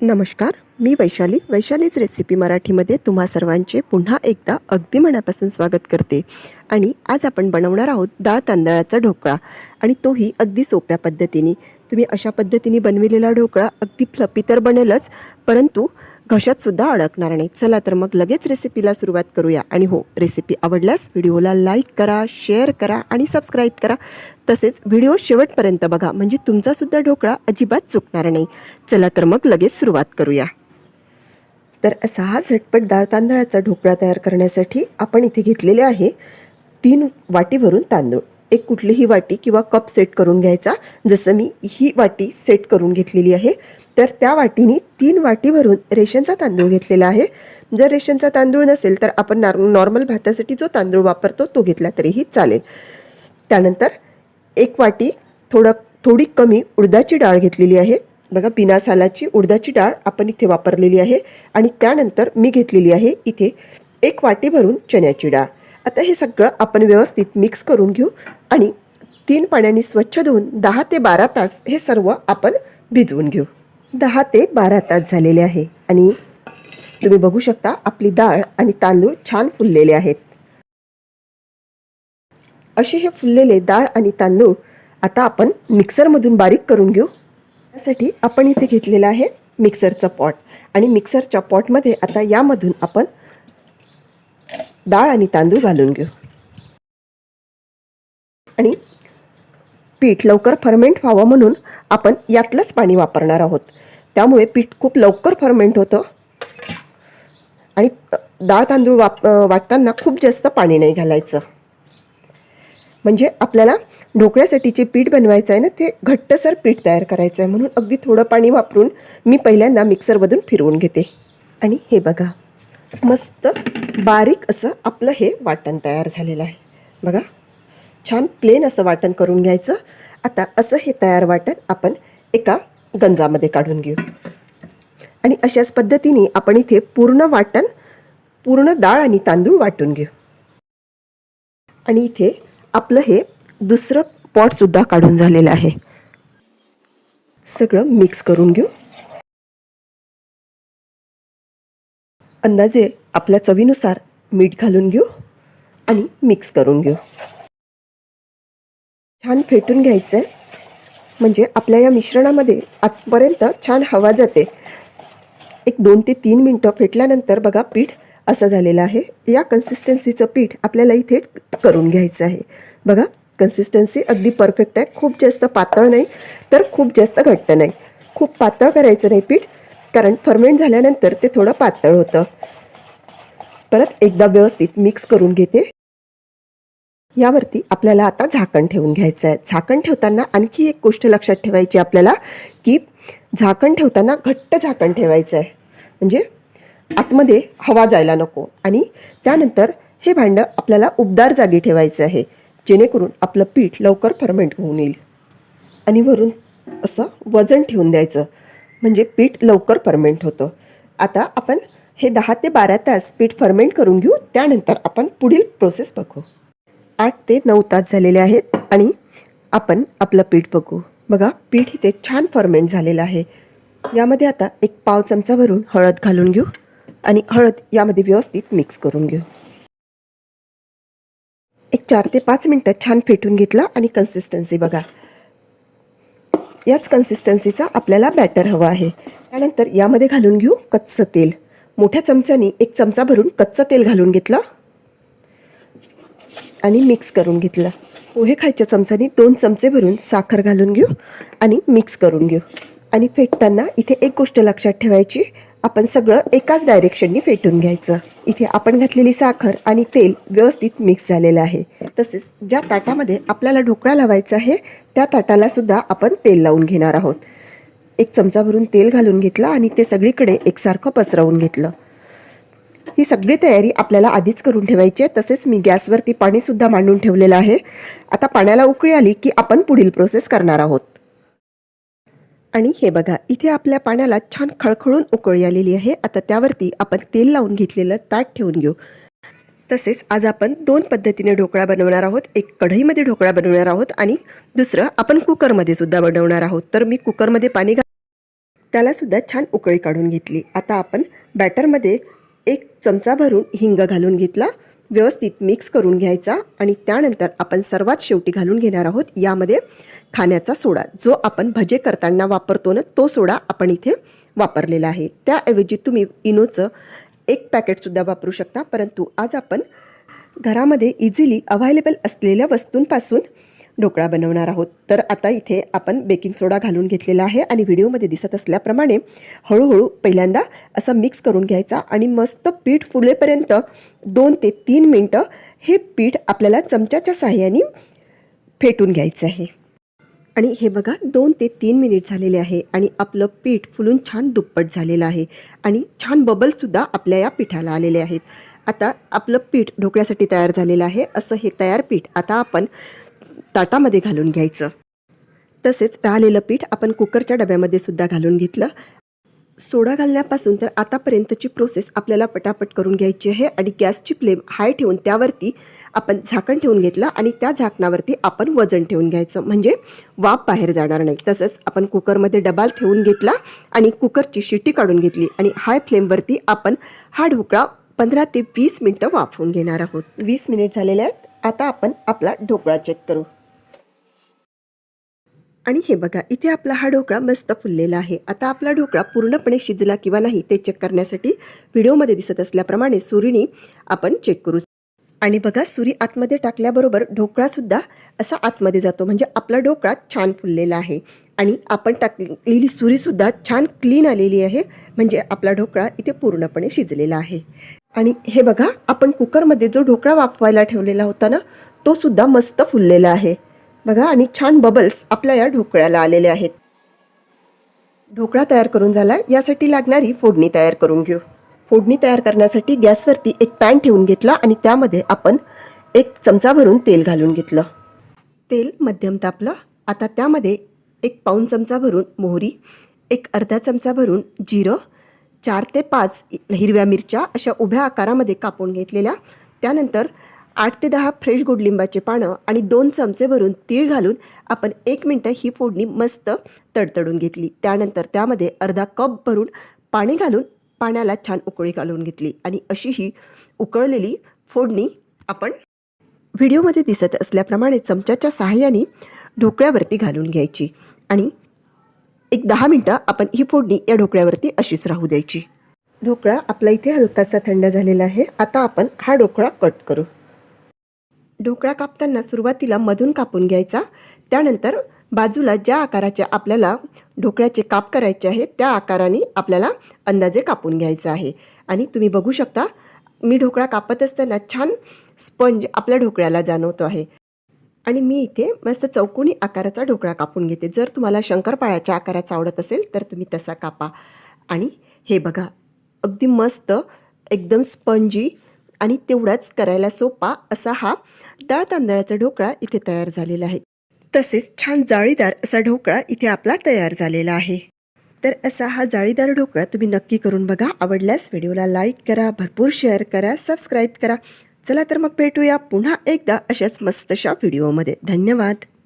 नमस्कार मी वैशाली. वैशालीच रेसिपी मराठीमध्ये तुम्हा सर्वांचे पुन्हा एकदा अगदी मनापासून स्वागत करते. आणि आज आपण बनवणार आहोत डाळ तांदळाचा ढोकळा. आणि तोही अगदी सोप्या पद्धतीने. तुम्ही अशा पद्धतीने बनविलेला ढोकळा अगदी फ्लपी तर बनेलच परंतु घशातसुद्धा अडकणार नाही. चला तर मग लगेच रेसिपीला सुरुवात करूया. आणि हो रेसिपी आवडल्यास व्हिडिओला लाईक करा शेअर करा आणि सबस्क्राईब करा. तसेच व्हिडिओ शेवटपर्यंत बघा. म्हणजे तुमचासुद्धा ढोकळा अजिबात चुकणार नाही. चला तर मग लगेच सुरुवात करूया. तर असा हा झटपट डाळ तांदळाचा ढोकळा तयार करण्यासाठी आपण इथे घेतलेले आहे तीन वाटीभरून तांदूळ. एक कुठलीही वाटी किंवा कप सेट करून घ्यायचा. जसं मी ही वाटी सेट करून घेतलेली आहे तर त्या वाटीने तीन वाटी भरून रेशनचा तांदूळ घेतलेला आहे. जर रेशनचा तांदूळ नसेल तर आपण नॉर नॉर्मल भातासाठी जो तांदूळ वापरतो तो घेतला तरीही चालेल. त्यानंतर एक वाटी थोडं थोडी कमी उडदाची डाळ घेतलेली आहे. बघा बिना सालाची उडदाची डाळ आपण इथे वापरलेली आहे. आणि त्यानंतर मी घेतलेली आहे इथे एक वाटी भरून चण्याची डाळ. आता हे सगळं आपण व्यवस्थित मिक्स करून घेऊ आणि तीन पाण्याने स्वच्छ धुवून दहा ते बारा तास हे सर्व आपण भिजवून घेऊ. दहा ते बारा तास झालेले आहे आणि तुम्ही बघू शकता आपली डाळ आणि तांदूळ छान फुललेले आहेत. असे हे फुललेले डाळ आणि तांदूळ आता आपण मिक्सरमधून बारीक करून घेऊ. त्यासाठी आपण इथे घेतलेलं आहे मिक्सरचं पॉट आणि मिक्सरच्या पॉटमध्ये आता यामधून आपण डाळ आणि तांदूळ घालून घेऊ. आणि पीठ लवकर फर्मेंट व्हावं म्हणून आपण यातलंच पाणी वापरणार आहोत. त्यामुळे पीठ खूप लवकर फर्मेंट होतं. आणि डाळ तांदूळ वाप वाटताना खूप जास्त पाणी नाही घालायचं. म्हणजे आपल्याला ढोकळ्यासाठीचे पीठ बनवायचं आहे ना ते घट्टसर पीठ तयार करायचं आहे म्हणून अगदी थोडं पाणी वापरून मी पहिल्यांदा मिक्सरमधून फिरवून घेते. आणि हे बघा मस्त बारीक असं आपलं हे वाटण तयार झालेलं आहे. बघा छान प्लेन असं वाटण करून घ्यायचं. आता असं हे तयार वाटण आपण एका गंजामध्ये काढून घेऊ. आणि अशाच पद्धतीने आपण इथे पूर्ण वाटण पूर्ण डाळ आणि तांदूळ वाटून घेऊ. आणि इथे आपलं हे दुसरं पॉटसुद्धा काढून झालेलं आहे. सगळं मिक्स करून घेऊ. अंदाजे आपल्या चवीनुसार मीठ घालून घेऊ आणि मिक्स करून घेऊ. छान फेटून घ्यायचं आहे म्हणजे आपल्या या मिश्रणामध्ये आतपर्यंत छान हवा जाते. एक दोन ते तीन मिनटं फेटल्यानंतर बघा पीठ असं झालेलं आहे. या कन्सिस्टन्सीचं पीठ आपल्याला इथे करून घ्यायचं आहे. बघा कन्सिस्टन्सी अगदी परफेक्ट आहे. खूप जास्त पातळ नाही तर खूप जास्त घट्ट नाही. खूप पातळ करायचं नाही पीठ कारण फर्मेंट झाल्यानंतर ते थोडं पातळ होतं. परत एकदा व्यवस्थित मिक्स करून घेते. यावरती आपल्याला आता झाकण ठेवून घ्यायचं आहे. झाकण ठेवताना आणखी एक गोष्ट लक्षात ठेवायची आपल्याला की झाकण ठेवताना घट्ट झाकण ठेवायचं आहे. म्हणजे आतमध्ये हवा जायला नको आणि त्यानंतर हे भांडं आपल्याला उबदार जागी ठेवायचं आहे जेणेकरून आपलं पीठ लवकर फर्मेंट होऊन येईल. आणि वरून असं वजन ठेवून द्यायचं. म्हणजे पीठ लवकर फर्मेंट होतं. आता आपण हे दहा ते बारा तास पीठ फर्मेंट करून घेऊ. त्यानंतर आपण पुढील प्रोसेस बघू. आठ ते नऊ तास झालेले आहेत आणि आपण आपलं पीठ बघू. बघा पीठ इथे छान फर्मेंट झालेलं आहे. यामध्ये आता एक पाव चमचा भरून हळद घालून घेऊ आणि हळद यामध्ये व्यवस्थित मिक्स करून घेऊ. एक चार ते पाच मिनटं छान फेटून घेतला आणि कन्सिस्टन्सी बघा. याच कन्सिस्टन्सीचा आपल्याला बॅटर हवा आहे. त्यानंतर यामध्ये घालून घेऊ कच्चं तेल. मोठ्या चमच्याने एक चमचा भरून कच्चं तेल घालून घेतलं आणि मिक्स करून घेतलं. पोहे खायच्या चमच्याने दोन चमचे भरून साखर घालून घेऊ आणि मिक्स करून घेऊ. आणि फेटताना इथे एक गोष्ट लक्षात ठेवायची आपण सगळं एकाच डायरेक्शननी फेटून घ्यायचं. इथे आपण घातलेली साखर आणि तेल व्यवस्थित मिक्स झालेलं आहे. तसेच ज्या ताटामध्ये आपल्याला ढोकळा लावायचा आहे त्या ताटाला सुद्धा आपण तेल लावून घेणार आहोत. एक चमचा भरून तेल घालून घेतलं आणि ते सगळीकडे एकसारखं पसरवून घेतलं. ही सगळी तयारी आपल्याला आधीच करून ठेवायची आहे. तसेच मी गॅसवरती पाणीसुद्धा मांडून ठेवलेलं आहे. आता पाण्याला उकळी आली की आपण पुढील प्रोसेस करणार आहोत. आणि हे बघा इथे आपल्या पाण्याला छान खळखळून उकळी आलेली आहे. आता त्यावरती आपण तेल लावून घेतलेलं ताट ठेवून घेऊ. तसेच आज आपण दोन पद्धतीने ढोकळा बनवणार आहोत. एक कढईमध्ये ढोकळा बनवणार आहोत आणि दुसरं आपण कुकरमध्ये सुद्धा बनवणार आहोत. तर मी कुकरमध्ये पाणी घा त्यालासुद्धा छान उकळी काढून घेतली. आता आपण बॅटरमध्ये एक चमचा भरून हिंग घालून घेतला. व्यवस्थित मिक्स करून घ्यायचा आणि त्यानंतर आपण सर्वात शेवटी घालून घेणार आहोत यामध्ये खाण्याचा सोडा. जो आपण भजे करताना वापरतो ना तो सोडा आपण इथे वापरलेला आहे. त्याऐवजी तुम्ही इनोचं एक पॅकेटसुद्धा वापरू शकता. परंतु आज आपण घरामध्ये इझिली अव्हायलेबल असलेल्या वस्तूंपासून ढोकळा बनवणार आहोत. तर आता इथे आपण बेकिंग सोडा घालून घेतलेला आहे आणि व्हिडिओमध्ये दिसत असल्याप्रमाणे हळूहळू पहिल्यांदा असं मिक्स करून घ्यायचा आणि मस्त पीठ फुलेपर्यंत दोन ते तीन मिनटं हे पीठ आपल्याला चमच्याच्या साह्याने फेटून घ्यायचं आहे. आणि हे बघा दोन ते तीन मिनिट झालेले आहे आणि आपलं पीठ फुलून छान दुप्पट झालेलं आहे आणि छान बबलसुद्धा आपल्या या पिठाला आलेले आहेत. आता आपलं पीठ ढोकळ्यासाठी तयार झालेलं आहे. असं हे तयार पीठ आता आपण ताटामध्ये घालून घ्यायचं. तसेच राहिलेलं पीठ आपण कुकरच्या डब्यामध्ये सुद्धा घालून घेतलं. सोडा घालण्यापासून तर आतापर्यंतची प्रोसेस आपल्याला पटापट करून घ्यायची आहे आणि गॅसची फ्लेम हाय ठेवून त्यावरती आपण झाकण ठेवून घेतलं आणि त्या झाकणावरती आपण वजन ठेवून घ्यायचं. म्हणजे वाफ बाहेर जाणार नाही. तसंच आपण कुकरमध्ये डबाल ठेवून घेतला आणि कुकरची शिटी काढून घेतली आणि हाय फ्लेमवरती आपण हा ढोकळा पंधरा ते वीस मिनटं वाफवून घेणार आहोत. वीस मिनिट झालेले आहेत. आता आपण आपला ढोकळा चेक करू. आणि हे बघा इथे आपला हा ढोकळा मस्त फुललेला आहे. आता आपला ढोकळा पूर्णपणे शिजला किंवा नाही ते चेक करण्यासाठी व्हिडिओमध्ये दिसत असल्याप्रमाणे सुरीनी आपण चेक करू. आणि बघा सुरी आतमध्ये टाकल्याबरोबर ढोकळासुद्धा असा आतमध्ये जातो. म्हणजे आपला ढोकळा छान फुललेला आहे. आणि आपण टाकलेली सुरीसुद्धा छान क्लीन आलेली आहे. म्हणजे आपला ढोकळा इथे पूर्णपणे शिजलेला आहे. आणि हे बघा आपण कुकरमध्ये जो ढोकळा वाफवायला ठेवलेला होता ना तो सुद्धा मस्त फुललेला आहे. बघा आणि छान बबल्स आपल्या या ढोकळ्याला आलेले आहेत. ढोकळा तयार करून झाला यासाठी लागणारी फोडणी तयार करून घेऊ. फोडणी तयार करण्यासाठी गॅसवरती एक पॅन ठेवून घेतला आणि त्यामध्ये आपण एक चमचा भरून तेल घालून घेतलं. तेल मध्यम तापलं. आता त्यामध्ये एक पाऊण चमचा भरून मोहरी एक अर्धा चमचा भरून जिरं चार ते पाच हिरव्या मिरच्या अशा उभ्या आकारामध्ये कापून घेतलेल्या. त्यानंतर आठ ते दहा फ्रेश गोडलिंबाचे पानं आणि दोन चमचे भरून तीळ घालून आपण एक मिनटं ही फोडणी मस्त तडतडून घेतली. त्यानंतर त्यामध्ये अर्धा कप भरून पाणी घालून पाण्याला छान उकळी घालून घेतली आणि अशी ही उकळलेली फोडणी आपण व्हिडिओमध्ये दिसत असल्याप्रमाणे चमच्याच्या सहाय्याने ढोकळ्यावरती घालून घ्यायची आणि एक दहा मिनटं आपण ही फोडणी या ढोकळ्यावरती अशीच राहू द्यायची. ढोकळा आपला इथे हलकासा थंड झालेला आहे. आता आपण हा ढोकळा कट करू. ढोकळा कापताना सुरुवातीला मधून कापून घ्यायचा. त्यानंतर बाजूला ज्या आकाराचे आपल्याला ढोकळ्याचे काप करायचे आहे त्या आकाराने आपल्याला अंदाजे कापून घ्यायचं आहे. आणि तुम्ही बघू शकता मी ढोकळा कापत असताना छान स्पंज आपल्या ढोकळ्याला जाणवतो आहे. आणि मी इथे मस्त चौकोनी आकाराचा ढोकळा कापून घेते. जर तुम्हाला शंकरपाळ्याच्या आकाराचा आवडत असेल तर तुम्ही तसा कापा. आणि हे बघा अगदी मस्त एकदम स्पंजी आणि तेवढाच करायला सोपा असा हा डाळ तांदळाचा ढोकळा इथे तयार झालेला आहे. तसेच छान जाळीदार असा ढोकळा इथे आपला तयार झालेला आहे. तर असा हा जाळीदार ढोकळा तुम्ही नक्की करून बघा. आवडल्यास व्हिडिओला लाईक करा भरपूर शेअर करा सबस्क्राईब करा. चला तर मग भेटूया पुन्हा एकदा अशाच मस्तशा व्हिडिओमध्ये. धन्यवाद.